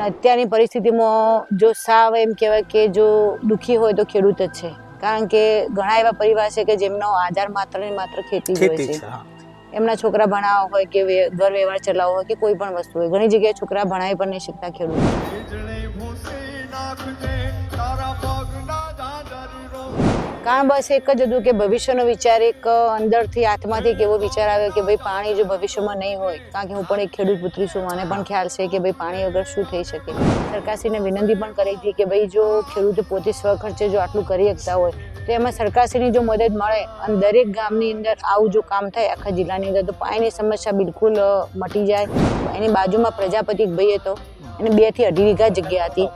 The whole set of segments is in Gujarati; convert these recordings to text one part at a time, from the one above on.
અને અત્યારની પરિસ્થિતિમાં જો સાવ એમ કહેવાય કે જો દુઃખી હોય તો ખેડૂત જ છે. કારણ કે ઘણા એવા પરિવાર છે કે જેમનો આધાર માત્ર ને માત્ર ખેતી જ હોય છે. એમના છોકરા ભણાવવા હોય કે વે- ઘર વ્યવહાર ચલાવવો હોય કે કોઈ પણ વસ્તુ હોય. ઘણી જગ્યાએ છોકરા ભણાવી પણ નહીં શકતા ખેડૂત. કારણ બસ એક જ હતું કે ભવિષ્યનો વિચાર એક અંદરથી આત્માથી એક એવો વિચાર આવ્યો કે ભાઈ પાણી જો ભવિષ્યમાં નહીં હોય કારણ કે હું પણ એક ખેડૂત પુત્રી છું, મને પણ ખ્યાલ છે કે ભાઈ પાણી વગર શું થઈ શકે. સરકારશ્રીને વિનંતી પણ કરી હતી કે ભાઈ જો ખેડૂતો પોતે સ્વખર્ચે જો આટલું કરી શકતા હોય, તો એમાં સરકારશ્રીની જો મદદ મળે અને દરેક ગામની અંદર આવું જો કામ થાય, આખા જિલ્લાની અંદર, તો પાણીની સમસ્યા બિલકુલ મટી જાય. એની બાજુમાં પ્રજાપતિ ભાઈ હતો, એને બેથી અઢી વીઘા જગ્યા હતી.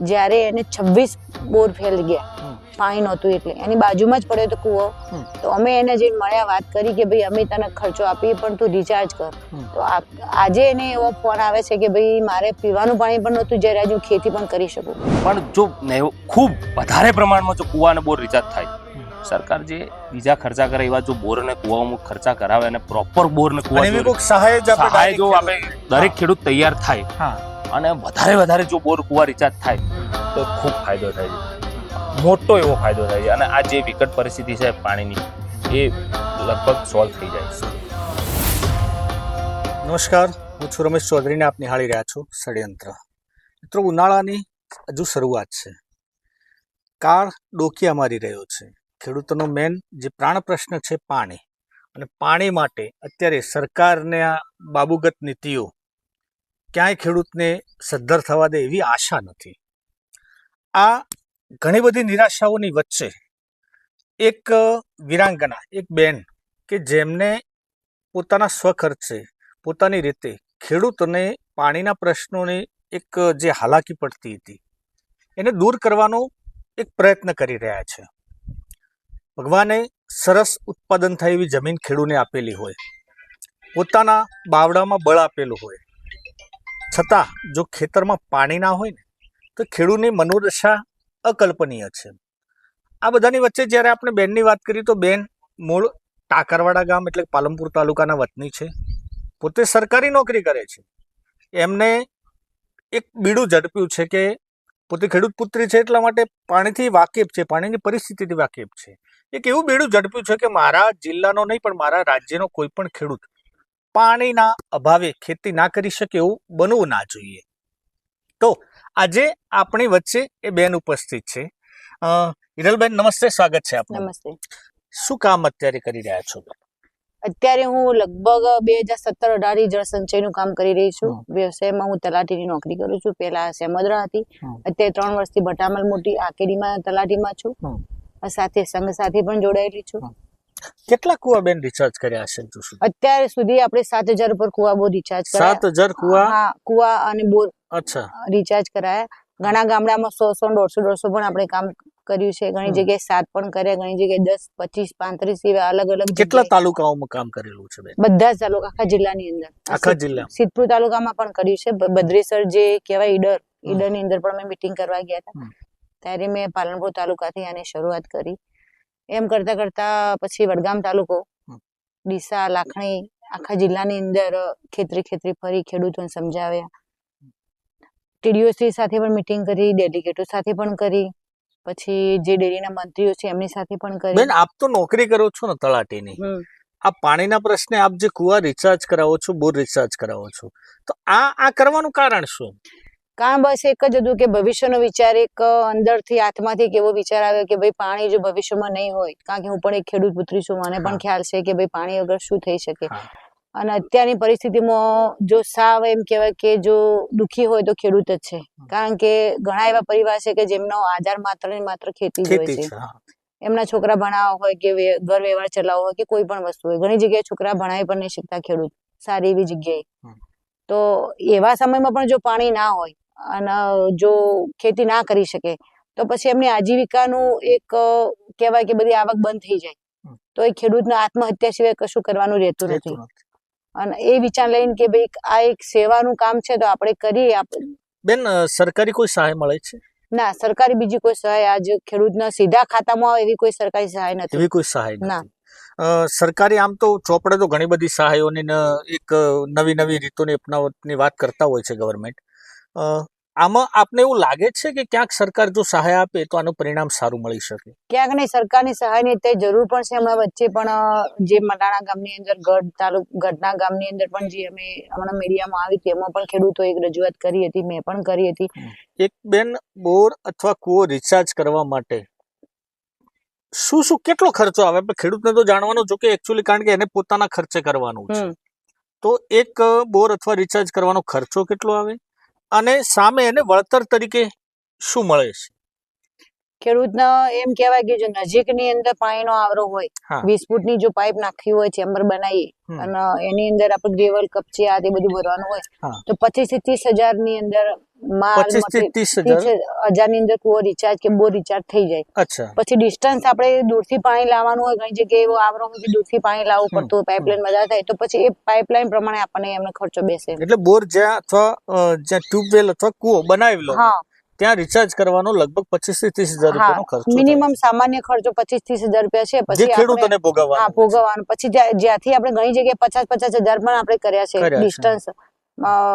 જ્યારે એને છવ્વીસ બોર ફેલ ગયા. પાણી નહોતું એટલે. એની બાજુમાં જ પડ્યો હતો કૂવો. તો અમે એને જઈને મળ્યા વાત કરી કે ભાઈ અમે તને ખર્ચો આપીએ પણ તું રિચાર્જ કર. તો આજે એને એવો ફોન આવે છે કે ભાઈ મારે પીવાનું પાણી પણ નહોતું જ્યારે આજે હું ખેતી પણ કરી શકું. પણ જો ખૂબ વધારે પ્રમાણમાં જો કૂવા અને બોર રિચાર્જ થાય. સરકાર જે બીજા ખર્ચા કરે એવા જો બોર અને કૂવામાં ખર્ચા કરાવે અને પ્રોપર બોર ને કૂવા જો સહાય જ આપણે સહાય જો direct આપણે દરેક ખેડૂત તૈયાર થાય. હા. અને વધારે વધારે જો બોર કુવા રિચાર્જ થાય, તો ખૂબ ફાયદો થાય છે. મોટો એવો ફાયદો થાય છે. અને આ જે વિકટ પરિસ્થિતિ છે પાણીની, એ લગભગ સોલ્વ થઈ જાય છે. નમસ્કાર, હું છું રમેશ ચૌધરીને આપ નિહાળી રહ્યા છો ષડયંત્ર. મિત્રો, ઉનાળાની હજુ શરૂઆત છે. કાળ ડોકિયા મારી રહ્યો છે. ખેડૂતોનો મેન જે પ્રાણ પ્રશ્ન છે પાણી. અને પાણી માટે અત્યારે સરકારને આ બાબુગત નીતિઓ ક્યાંય ખેડૂતને સદ્ધર થવા દે એવી આશા નથી. આ ઘણી બધી નિરાશાઓની વચ્ચે એક વિરાંગના, એક બેન કે જેમને પોતાના સ્વખર્ચે, પોતાની રીતે ખેડૂતને પાણીના પ્રશ્નોની એક જે હાલાકી પડતી હતી, એને દૂર કરવાનો એક પ્રયત્ન કરી રહ્યા છે. ભગવાને સરસ ઉત્પાદન થાય એવી જમીન ખેડૂને આપેલી હોય, પોતાના બાવડામાં બળ આપેલું હોય છતાં જો ખેતરમાં પાણી ના હોય ને, તો ખેડૂતની મનોદશા અકલ્પનીય છે. આ બધાની વચ્ચે જ્યારે આપણે બેનની વાત કરીએ તો બેન મૂળ ટાકરવાડા ગામ એટલે પાલનપુર તાલુકાના વતની છે. પોતે સરકારી નોકરી કરે છે. એમને એક બીડું ઝડપ્યું છે કે પોતે ખેડૂત પુત્રી છે એટલા માટે પાણીથી વાકેફ છે, પાણીની પરિસ્થિતિથી વાકેફ છે. એક એવું બીડું ઝડપ્યું છે કે મારા જિલ્લાનો નહીં, પણ મારા રાજ્યનો કોઈ પણ ખેડૂત પાણીના અભાવે ખેતી ના કરી શકે એવું બનવું ના જોઈએ. તો આજે આપણી વચ્ચે એ બેન ઉપસ્થિત છે. હિરલબેન નમસ્તે સ્વાગત છે આપનું. નમસ્તે. શું કામ અત્યારે કરી રહ્યા છો? અત્યારે હું લગભગ બે હજાર સત્તર અઢાર જળ સંચયનું કામ કરી રહી છું. વ્યવસાયમાં હું તલાટીની નોકરી કરું છું. પહેલા સેમદરા હતી. અત્યારે ત્રણ વર્ષથી ભટામલ મોટી આકેડીમાં તલાટીમાં છું. સાથે સંઘ સાથે પણ જોડાયેલી છું. કેટલા કુવા બેન રિચાર્જ કર્યા છે અત્યાર સુધી આપણે સાત હજાર ઉપર કુવા બોર રિચાર્જ સાત હજાર કુવા? હા કુવા અને બોર અચ્છા. રિચાર્જ કરાયા. ઘણા ગામડામાં સો સો દોઢસો દોઢસો પણ આપણે કામ કર્યું છે. ઘણી જગ્યાએ સાત પણ કર્યા ઘણી જગ્યાએ દસ પચીસ પાંત્રીસ એવા અલગ અલગ કેટલા તાલુકાઓમાં કામ કરેલું છે બધા જ તાલુકા આખા જિલ્લાની અંદર. આખા જિલ્લા સિદ્ધપુર તાલુકામાં પણ કર્યું છે. બદ્રેસર જે કહેવાય ઈડર ઈડરની અંદર પણ મેં મીટિંગ કરવા ગયા હતા. ત્યારે મેં પાલનપુર તાલુકાથી આની શરૂઆત કરી. એમ કરતા કરતા પછી વડગામ તાલુકો ડીસા લાખણી આખા જિલ્લાની અંદર ખેતરી ખેતરી ફરી ખેડૂતોને સમજાવ્યા. ટીડીઓસી સાથે પણ મીટિંગ કરી ડેલિગેટો સાથે પણ કરી પછી જે ડેરીના મંત્રીઓ છે એમની સાથે પણ કરી. બેન આપ તો નોકરી કરો છો ને તલાટીની. આ પાણીના પ્રશ્ને આપ જે કુવા રિચાર્જ કરાવો છો બોર રિચાર્જ કરાવો છો તો આ આ કરવાનું કારણ શું? કારણ બસ એક જ હતું કે ભવિષ્યનો વિચાર એક અંદરથી આત્માથી એક એવો વિચાર આવ્યો કે ભાઈ પાણી જો ભવિષ્યમાં નહીં હોય કારણ કે હું પણ એક ખેડૂત પુત્રી છું મને પણ ખ્યાલ છે કે ભાઈ પાણી વગર શું થઈ શકે. અને અત્યારની પરિસ્થિતિમાં જો સાવ એમ કહેવાય કે જો દુઃખી હોય તો ખેડૂત જ છે. કારણ કે ઘણા એવા પરિવાર છે કે જેમનો આધાર માત્ર ને માત્ર ખેતી જ હોય છે. એમના છોકરા ભણાવવા હોય કે ઘર વ્યવહાર ચલાવવો હોય કે કોઈ પણ વસ્તુ હોય. ઘણી જગ્યાએ છોકરા ભણાવી પણ નહીં શકતા ખેડૂત. સારી એવી જગ્યાએ. તો એવા સમયમાં પણ જો પાણી ના હોય અને જો ખેતી ના કરી શકે તો પછી એમની આજીવિકાનું એક કહેવાય કે બધી આવક બંધ થઈ જાય. તો એ ખેડૂતને આત્મહત્યા સિવાય કશું કરવાનું રહેતું નથી. અને એ વિચાર લઈને કે ભાઈ આ એક સેવાનું કામ છે તો આપણે કરીએ બેન સરકારી કોઈ સહાય મળે છે? ના સરકારી બીજી કોઈ સહાય આજ ખેડૂતના સીધા ખાતામાં આવે એવી કોઈ સરકારી સહાય નથી. એવી કોઈ સહાય ના. સરકારી આમ તો ચોપડે તો ઘણી બધી સહાયોની એક નવી નવી રીતોની અપનાવવાની વાત કરતા હોય છે ગવર્મેન્ટ આમાં આપને એવું લાગે છે કે ક્યાંક સરકાર જો સહાય આપે તો આનું પરિણામ સારું મળી શકે? ક્યાંક નહીં સરકારની સહાયની અત્યારે જરૂર પણ છે હમણાં વચ્ચે પણ જે મલાણા ગામની અંદર ગઢ તાલુક ગઢના ગામની અંદર પણ જે અમે હમણાં મીડિયામાં આવી એમાં પણ ખેડૂતો એક રજૂઆત કરી હતી મેં પણ કરી હતી. એક બેન બોર અથવા કૂવો રિચાર્જ કરવા માટે શું શું કેટલો ખર્ચો આવે? આપણે ખેડૂતને તો જાણવાનું જો કે એકચ્યુઅલી કારણ કે એને પોતાના ખર્ચે કરવાનું છે. તો એક બોર અથવા રિચાર્જ કરવાનો ખર્ચો કેટલો આવે? અને સામે એને વળતર તરીકે શું મળે છે? ખેડૂતને એમ કહેવાય કે જો નજીકની અંદર પાણીનો આવરો હોય વીસ ફૂટની જો પાઇપ નાખી હોય ચેમ્બર બનાવી અને એની અંદર આપણે ગ્રેવલ કપચી આ તે બધું ભરવાનું હોય તો પચીસથી ત્રીસ હજારની અંદર હજાર? ની કુવો રિચાર્જ કે બોર રિચાર્જ થઈ જાય. પછી ડિસ્ટન્સ આપણે દૂરથી પાણી લાવવાનું હોય ઘણી જગ્યાએ એવો આવરો હોય કે દૂરથી પાણી લાવવું પડતું હોય પાઇપલાઇન બધા થાય તો પછી એ પાઇપલાઇન પ્રમાણે આપણને એમનો ખર્ચો બેસે. એટલે બોર જ્યાં અથવા જ્યાં ટ્યુબવેલ અથવા કુવો બનાવેલો હા. ત્યાં રિચાર્જ કરવાનો લગભગ પચીસથી ત્રીસ હજાર રૂપિયાનો ખર્ચ મિનિમમ સામાન્ય ખર્ચો પચીસ ત્રીસ હજાર રૂપિયા છે પછી ખેડૂતોને ભોગવવાનો ભોગવવાનો. પછી જ્યાંથી આપણે ઘણી જગ્યાએ પચાસ પચાસ હજાર પણ આપણે કર્યા છે ડિસ્ટન્સ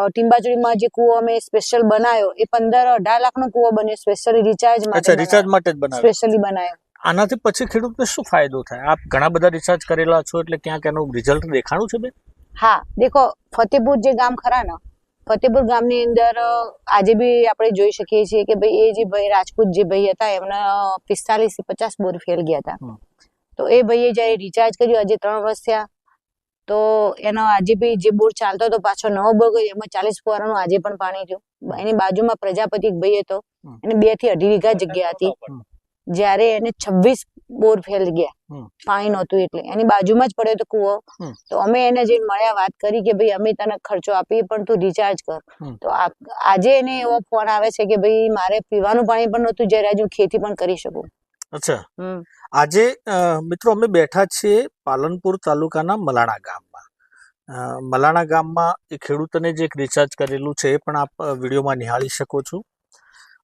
ટીમ્બાચુડીમાં જે કૂવો અમે સ્પેશિયલ બનાવ્યો એ પંદર અઢાર લાખનો કુવો બન્યો સ્પેશિયલી રિચાર્જ માટે રિચાર્જ માટે જ બનાવે સ્પેશિયલી બનાવ્યો આનાથી પછી ખેડૂતને શું ફાયદો થાય? આપ ઘણા બધા રિચાર્જ કરેલા છો એટલે ક્યાંક એનું રિઝલ્ટ દેખાણું છે બેન? હા દેખો ફતેપુર જે ગામ ખરા ને ફતેપુર ગામની અંદર આજે બી આપણે જોઈ શકીએ છીએ કે ભાઈ એ જે ભાઈ રાજપૂત જે ભાઈ હતા એમના પિસ્તાલીસથી પચાસ બોર ફેલ ગયા હતા. તો એ ભાઈએ જયારે રિચાર્જ કર્યું આજે ત્રણ વર્ષ થયા તો એનો આજે બી જે બોર ચાલતો હતો પાછો નવો બોર ગયો એમાં ચાલીસ ફુવારાનું આજે પણ પાણી થયું. એની બાજુમાં પ્રજાપતિ ભાઈ હતો એને બેથી અઢી વીઘા જગ્યા હતી. જ્યારે એને છવ્વીસ બોર ફેલ ગયા. પાણી નહોતું એટલે. એની બાજુમાં જ પડ્યો હતો કૂવો. તો અમે એને જે મળ્યા વાત કરી કે ભાઈ અમે તને ખર્ચો આપીએ પણ તું રિચાર્જ કર. તો આજે એને એવો ફોન આવે છે કે ભાઈ મારે પીવાનું પાણી પણ નહોતું જ્યારે આજે હું ખેતી પણ કરી શકું. અચ્છા. આજે મિત્રો અમે બેઠા છીએ પાલનપુર તાલુકાના મલાણા ગામમાં. મલાણા ગામમાં એ ખેડૂતને જે એક રિચાર્જ કરેલું છે એ પણ આપ વિડીયોમાં નિહાળી શકો છો.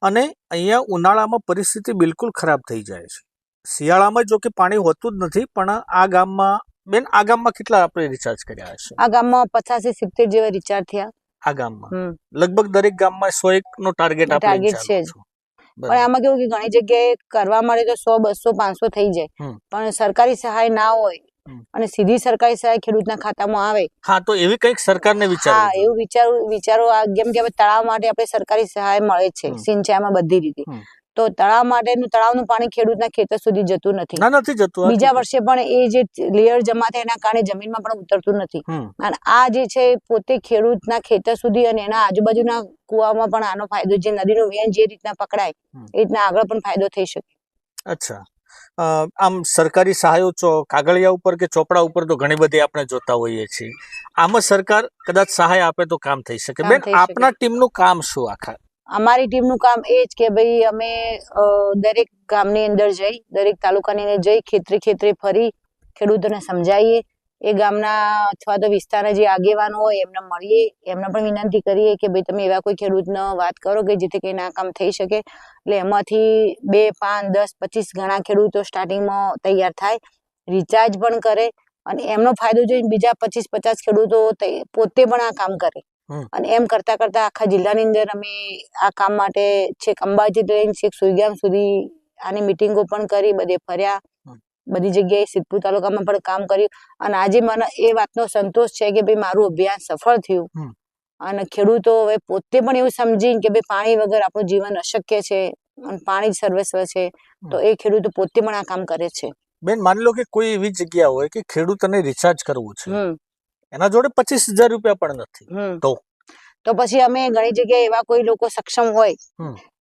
અને અહીંયા ઉનાળામાં પરિસ્થિતિ બિલકુલ ખરાબ થઈ જાય છે. શિયાળામાં જો કે પાણી હોતું જ નથી પણ આ ગામમાં બેન આ ગામમાં કેટલા આપણે રિચાર્જ કર્યા હશે? આ ગામમાં પચાસથી સિત્તેર જેવા રિચાર્જ થયા. આ ગામમાં? લગભગ દરેક ગામમાં સો એક નો ટાર્ગેટ ટાર્ગેટ છે પણ આમાં કેવું કે ઘણી જગ્યાએ કરવા માટે તો સો બસો પાંચસો થઈ જાય. પણ સરકારી સહાય ના હોય અને સીધી સરકારી સહાય ખેડૂતના ખાતામાં આવે. હા તો એવી કંઈક સરકારને હા એવું વિચારું વિચારો આ જેમ કે તળાવ માટે આપણે સરકારી સહાય મળે છે. સિંચાઈમાં બધી રીતે. તો તળાવ માટેનું તળાવનું પાણી ખેડૂતના ખેતર સુધી જતું નથી. ના નથી જતું બીજા વર્ષે પણ એ જે લેયર જમા થાય એના કારણે જમીનમાં પણ ઉતરતું નથી. અને આ જે છે પોતે ખેડૂતના ખેતર સુધી અને એના આજુબાજુના કુવામાં પણ આનો ફાયદો જે નદીનું વેન જે રીતના પકડાય એ રીતના આગળ પણ ફાયદો થઈ શકે. અચ્છા. આમ સરકારી સહાયો ચો કાગળિયા ઉપર કે ચોપડા ઉપર તો ઘણી બધી આપણે જોતા હોઈએ છીએ. આમાં સરકાર કદાચ સહાય આપે તો કામ થઈ શકે. બેન આપના ટીમનું કામ શું આખા? અમારી ટીમનું કામ એ જ કે ભાઈ અમે દરેક ગામની અંદર જઈ, દરેક તાલુકાની અંદર જઈ, ખેતરે ખેતરે ફરી ખેડૂતોને સમજાવીએ એ ગામના અથવા તો વિસ્તારના જે આગેવાનો હોય એમને મળીએ, એમને પણ વિનંતી કરીએ કે ભાઈ તમે એવા કોઈ ખેડૂતનો વાત કરો કે જેથી કંઈ ના કામ થઈ શકે એટલે એમાંથી બે, પાંચ, દસ, પચીસ ઘણા ખેડૂતો સ્ટાર્ટિંગમાં તૈયાર થાય, રિચાર્જ પણ કરે અને એમનો ફાયદો જોઈને બીજા પચીસ, પચાસ ખેડૂતો પોતે પણ આ કામ કરે. અને એમ કરતા કરતા આખા જિલ્લાની અંદર અમે આ કામ માટે છેક અંબાજી લઈને છેક સુઈગામ સુધી આની મિટિંગો પણ કરી બધે ફર્યા. બધી જગ્યાએ સિદ્ધપુર તાલુકામાં પણ કામ કર્યું. અને આજે મને એ વાતનો સંતોષ છે કે ભાઈ મારું અભિયાન સફળ થયું. અને ખેડૂતો હવે પોતે પણ એવું સમજીને કે ભાઈ પાણી વગર આપણું જીવન અશક્ય છે અને પાણી જ સર્વસ્વ છે તો એ ખેડૂતો પોતે પણ આ કામ કરે છે. બેન માની લો કે કોઈ એવી જગ્યા હોય કે ખેડૂતને રિચાર્જ કરવું છે. એના જોડે પચીસ હજાર રૂપિયા પણ નથી. તો? તો પછી અમે ઘણી જગ્યાએ એવા કોઈ લોકો સક્ષમ હોય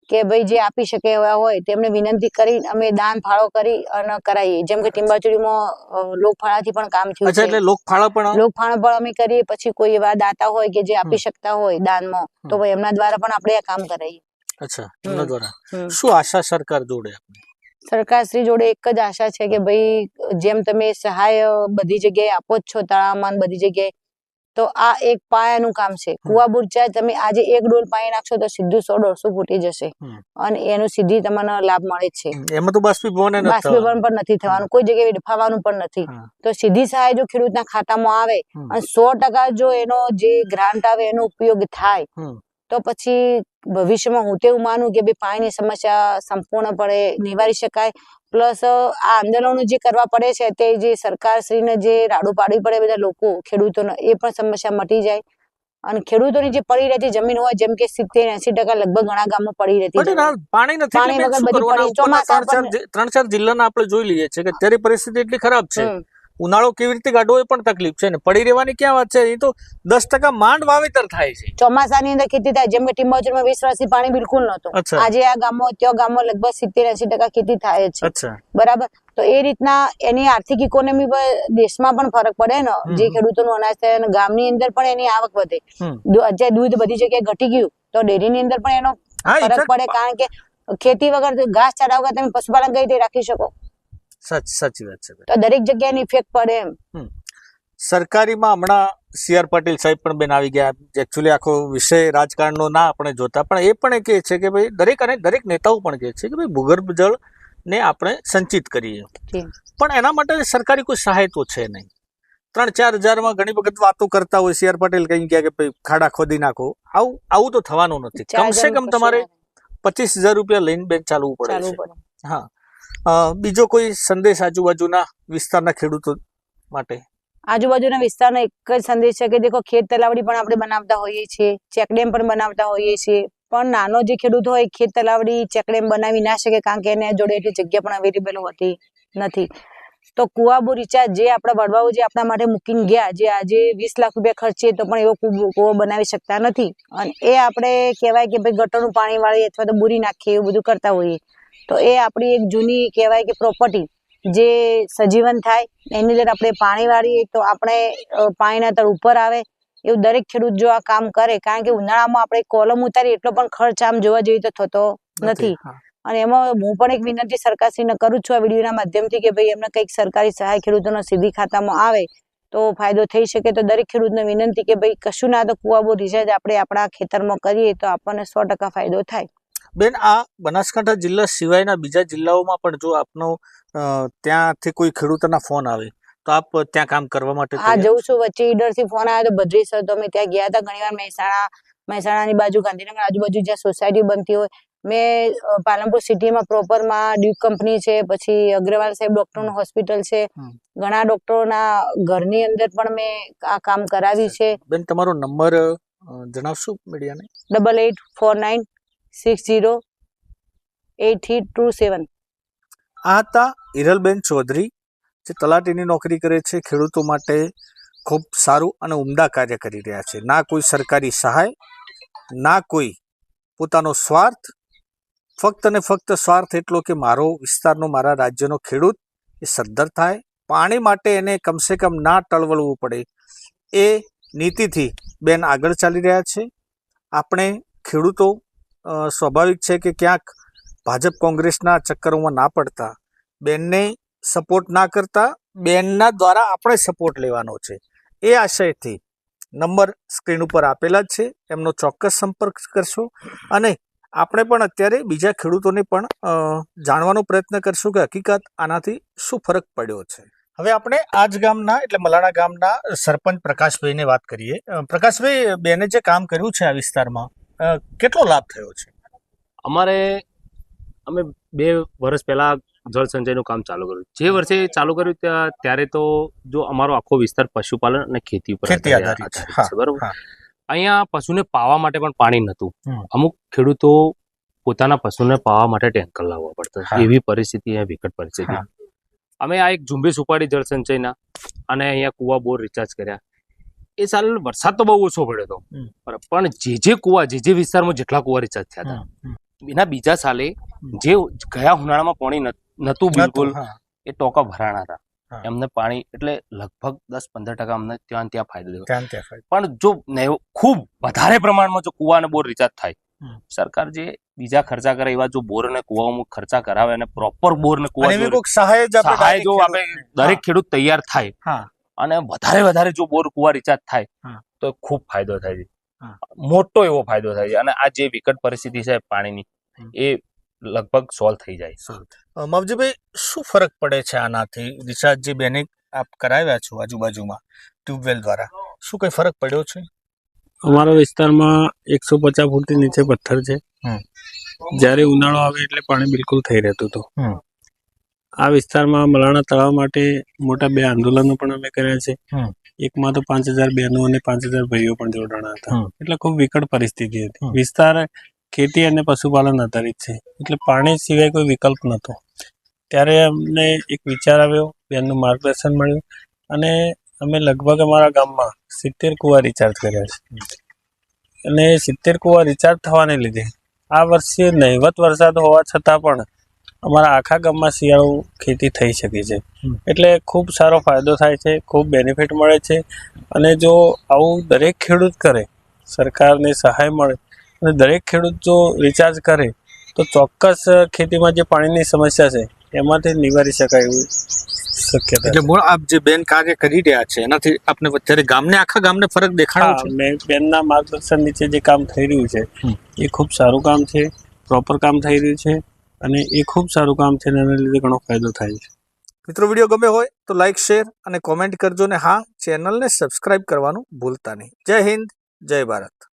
કે ભાઈ જે આપી શકે એવા હોય તેમને વિનંતી કરી અમે દાન ફાળો કરી અને કરાવીએ જેમ કે ટીંબાચુડીમાં લોકફાળાથી પણ કામ થયું છે. એટલે લોકફાળા પણ લોકફાળો પણ અમે કરીએ. પછી કોઈ એવા દાતા હોય કે જે આપી શકતા હોય દાનમાં તો ભાઈ એમના દ્વારા પણ આપણે આ કામ કરાવીએ અચ્છા એમના દ્વારા. શું આશા સરકાર જોડે સરકારશ્રી જોડે એક જ આશા છે કે ભાઈ જેમ તમે સહાય બધી જગ્યાએ આપો જ છો તળાવમાં બધી જગ્યાએ તો આ એક પાયાનું કામ છે. કુવા બુરચા તમે આજે એક ડોલ પાણી નાખશો તો સીધું સો દોઢસો ફૂટી જશે. અને એનું સીધી તમને લાભ મળે છે. એમાં તો બાષ્પીભવન. બાષ્પીભવન પણ નથી થવાનું. કોઈ જગ્યાએ વેડફાવાનું પણ નથી. તો સીધી સહાય જો ખેડૂતના ખાતામાં આવે અને સો ટકા જો એનો જે ગ્રાન્ટ આવે એનો ઉપયોગ થાય. તો પછી ભવિષ્યમાં હું તો એવું માનું કે ભાઈ પાણીની સમસ્યા સંપૂર્ણપણે નિવારી શકાય. પ્લસ આ આંદોલનો જે કરવા પડે છે તે જે સરકારશ્રીને જે રાડું પાડવી પડે બધા લોકો ખેડૂતોને એ પણ સમસ્યા મટી જાય. અને ખેડૂતોની જે પડી રહેતી જમીન હોય જેમ કે સિત્તેર એસી ટકા લગભગ ઘણા ગામમાં પડી રહેતી પણ નથી. ત્રણ ચાર જિલ્લાના આપણે જોઈ લઈએ છીએ કે અત્યારે પરિસ્થિતિ એટલી ખરાબ છે. ઉનાળો કેવી રીતે કાઢવો એ પણ તકલીફ છે ને. પડી રહેવાની ક્યાં વાત છે? એ તો દસ ટકા માંડ વાવેતર થાય છે. ચોમાસાની અંદર ખેતી થાય. જેમ કે ટીમ્બાચુરમાં વીસ વર્ષથી પાણી બિલકુલ નહોતું. આજે આ ગામો ત્યાં ગામો લગભગ સિત્તેર એસી ટકા ખેતી થાય છે. બરાબર? તો એ રીતના એની આર્થિક ઇકોનોમી પર દેશમાં પણ ફરક પડે ને. જે. ખેડૂતોનું અનાજ થાય અને ગામની અંદર પણ એની આવક વધે. અત્યારે દૂધ બધી જગ્યાએ ઘટી ગયું. તો ડેરીની અંદર પણ એનો ફરક પડે. કારણ કે ખેતી વગર ઘાસ ચડાવ તમે પશુપાલન કઈ રીતે રાખી શકો? સાચી સાચી વાત છે તો દરેક જગ્યાએ ઇફેક્ટ પડે એમ. સરકારીમાં હમણાં સી આર પાટીલ સાહેબ પણ બેન આવી ગયા. એકચ્યુઅલી આખો વિષય રાજકારણનો ના આપણે જોતા. પણ એ પણ એ કહે છે કે ભાઈ દરેક અને દરેક નેતાઓ પણ કહે છે કે ભાઈ ભૂગર્ભ જળ ને આપણે સંચિત કરીએ. પણ એના માટે સરકારી કોઈ સહાય તો છે નહીં. ત્રણ ચાર હજારમાં ઘણી વખત વાતો કરતા હોય. સી આર પાટીલ કઈ ગયા કે ભાઈ ખાડા ખોદી નાખો. આવું આવું તો થવાનું નથી. કમસે કમ તમારે પચીસ હજાર રૂપિયા લઈને બેન ચાલવું પડે છે. હા. બીજો કોઈ સંદેશ આજુબાજુના વિસ્તારના ખેડૂતો માટે? આજુબાજુના વિસ્તારનો એક જ સંદેશ છે કે દેખો, ખેત તલાવડી પણ આપણે બનાવતા હોઈએ છીએ ચેકડેમ પણ બનાવતા હોઈએ છીએ. પણ નાનો જે ખેડૂત હોય, ખેત તલાવડી ચેકડેમ બનાવી ના શકે કારણ કે એને જોડે એટલી જગ્યા પણ અવેલેબલ હોતી નથી. તો કુવાબો રિચાર્જ જે આપણા વડવાઓ જે આપણા માટે મૂકીને ગયા, જે આજે વીસ લાખ રૂપિયા ખર્ચીએ તો પણ એવો કુવો બનાવી શકતા નથી. અને એ આપણે કહેવાય કે ભાઈ ગટરનું પાણી વાળી અથવા તો બુરી નાખીએ, એવું બધું કરતા હોઈએ. તો એ આપણી એક જૂની કહેવાય કે પ્રોપર્ટી જે સજીવન થાય એની અંદર આપણે પાણી વાળીએ તો આપણે પાણીના તળ ઉપર આવે. એવું દરેક ખેડૂત જો આ કામ કરે કારણ કે ઉનાળામાં આપણે કોલમ ઉતારી એટલો પણ ખર્ચ આમ જોવા જઈએ તો થતો નથી અને એમાં હું પણ એક વિનંતી સરકારશ્રીને કરું છું આ વિડીયોના માધ્યમથી કે ભાઈ એમને કંઈક સરકારી સહાય ખેડૂતોના સીધી ખાતામાં આવે તો ફાયદો થઈ શકે તો દરેક ખેડૂતને વિનંતી કે ભાઈ કશું ના તો કુવાબો રિચાર્જ આપણે આપણા ખેતરમાં કરીએ તો આપણને સો ટકા ફાયદો થાય. બેન આ બનાસકાંઠા જિલ્લા સિવાયના બીજા જિલ્લાઓમાં પણ જો આપનો ત્યાંથી કોઈ ખેડૂતોના ફોન આવે તો આપ ત્યાં કામ કરવા માટે હા જઉં છું? વચ્ચે ઈડરથી ફોન આવ્યો તો ભદ્રેશ્વર તો અમે ત્યાં ગયા હતા. ઘણીવાર મહેસાણા મહેસાણાની બાજુ ગાંધીનગર આજુબાજુ જ્યાં સોસાયટી બનતી હોય. મેં પાલનપુર સિટીમાં પ્રોપરમાં ડ્યુક કંપની છે પછી અગ્રવાલ સાહેબ ડોક્ટરનું હોસ્પિટલ છે. ઘણા ડોક્ટરોના ઘરની અંદર પણ મેં આ કામ કરાવ્યું છે. બેન તમારો નંબર જણાવશો મીડિયાને double eight four nine six zero eight three two seven આ હતા હિરલબેન ચૌધરી, જે તલાટીની નોકરી કરે છે, ખેડૂતો માટે ખૂબ સારું અને ઉમદા કાર્ય કરી રહ્યા છે. ના કોઈ સરકારી સહાય, ના કોઈ પોતાનો સ્વાર્થ, ફક્ત ને ફક્ત સ્વાર્થ એટલો કે મારો વિસ્તારનો, મારા રાજ્યનો ખેડૂત એ સદ્ધર થાય. પાણી માટે એને કમસે કમ ના ટળવળવું પડે એ નીતિથી બેન આગળ ચાલી રહ્યા છે. આપણે ખેડૂતો સ્વાભાવિક છે કે ક્યાંક ભાજપ કોંગ્રેસના ચક્કરોમાં ના પડતા, બેનને સપોર્ટ ના કરતા, બેનના દ્વારા આપણે સપોર્ટ લેવાનો છે. એ આશયથી નંબર સ્ક્રીન ઉપર આપેલા જ છે. એમનો ચોક્કસ સંપર્ક કરશો અને આપણે પણ અત્યારે બીજા ખેડૂતોને પણ જાણવાનો પ્રયત્ન કરશું કે હકીકત આનાથી શું ફરક પડ્યો છે. હવે આપણે આજ ગામના, એટલે મલાણા ગામના સરપંચ પ્રકાશભાઈને વાત કરીએ. પ્રકાશભાઈ, બેને જે કામ કર્યું છે આ વિસ્તારમાં કેટલો લાભ થયો છે? અમારે અમે બે વર્ષ પહેલા જળ સંચયનું કામ ચાલુ કર્યું. જે વર્ષે ચાલુ કર્યું ત્યાં ત્યારે તો જો અમારો આખો વિસ્તાર પશુપાલન અને ખેતી ઉપર બરોબર? અહીંયા પશુને પાવા માટે પણ પાણી નહોતું. અમુક ખેડૂતો પોતાના પશુને પાવા માટે ટેન્કર લાવવા પડતા. એવી પરિસ્થિતિ અહીંયા વિકટ પરિસ્થિતિ. અમે આ એક ઝુંબેશ ઉપાડી જળ સંચયના અને અહીંયા કુવા બોર રિચાર્જ કર્યા. એ સાલ વરસાદ તો બહુ ઓછો પડ્યો હતો. પણ જે જે કુવા જે જે વિસ્તારમાં જેટલા કુવા રિચાર્જ થયા હતા. એના બીજા સાલે જે ગયા ઉનાળામાં પાણી નતું બિલકુલ એ ટોકા ભરાણા હતા. એમને પાણી એટલે લગભગ દસ પંદર ટકા અમને ત્યાં ત્યાં ફાયદો થયો. પણ જો ખૂબ વધારે પ્રમાણમાં જો કુવા અને બોર રિચાર્જ થાય સરકાર જે બીજા ખર્ચા કરે એવા જો બોર અને કુવામાં ખર્ચા કરાવે અને પ્રોપર બોર ને કુવા સહાય જ આપણે દરેક ખેડૂત તૈયાર થાય. અને વધારે વધારે જો બોર કુવા રિચાર્જ થાય તો ખૂબ ફાયદો થાય છે. મોટો એવો ફાયદો થાય છે. અને આ જે વિકટ પરિસ્થિતિ છે પાણીની એ લગભગ સોલ્વ થઈ જાય માવજીભાઈ શું ફરક પડે છે આનાથી? રિચાર્જ જે બેને આપ કરાવ્યા છો આજુબાજુમાં ટ્યુબવેલ દ્વારા શું કઈ ફરક પડ્યો છે? અમારા વિસ્તારમાં એકસો પચાસ ફૂટથી નીચે પથ્થર છે. હમ. જ્યારે ઉનાળો આવે એટલે પાણી બિલકુલ થઈ રહેતું હતું. આ વિસ્તારમાં મલાણા તળાવ માટે મોટા બે આંદોલનો પણ અમે કર્યા છે. એકમાં તો પાંચ હજાર બહેનો અને પાંચ હજાર ભાઈઓ પણ જોડાણા હતા. એટલે ખૂબ વિકટ પરિસ્થિતિ હતી. વિસ્તાર ખેતી અને પશુપાલન આધારિત છે. એટલે પાણી સિવાય કોઈ વિકલ્પ નહોતો. ત્યારે અમને એક વિચાર આવ્યો બહેનનું માર્ગદર્શન મળ્યું અને અમે લગભગ અમારા ગામમાં સિત્તેર કુવા રિચાર્જ કર્યા છે. અને સિત્તેર કુવા રિચાર્જ થવાને લીધે આ વર્ષે નહિવત વરસાદ હોવા છતાં પણ અમારા આખા ગામમાં શિયાળુ ખેતી થઈ શકે છે. એટલે ખૂબ સારો ફાયદો થાય છે ખૂબ બેનિફિટ મળે છે અને જો આવું દરેક ખેડૂત કરે સરકારને સહાય મળે અને દરેક ખેડૂત જો રિચાર્જ કરે તો ચોક્કસ ખેતીમાં જે પાણીની સમસ્યા છે એમાંથી નિવારી શકાય એવું શક્યતા એટલે મૂળ આપ જે બેન કાર્ય કરી રહ્યા છે એનાથી આપને અત્યારે ગામને આખા ગામને ફરક દેખાડો છે? મેં બેનના માર્ગદર્શન નીચે જે કામ થઈ રહ્યું છે એ ખૂબ સારું કામ છે પ્રોપર કામ થઈ રહ્યું છે. અને એ ખૂબ સારું કામ છે અને એના લીધે ઘણો ફાયદો થાય છે. મિત્રો, વીડિયો ગમે હોય તો લાઈક શેર અને કોમેન્ટ કરજો ને હા ચેનલને સબસ્ક્રાઇબ કરવાનું ભૂલતા નહીં. જય હિન્દ, જય ભારત.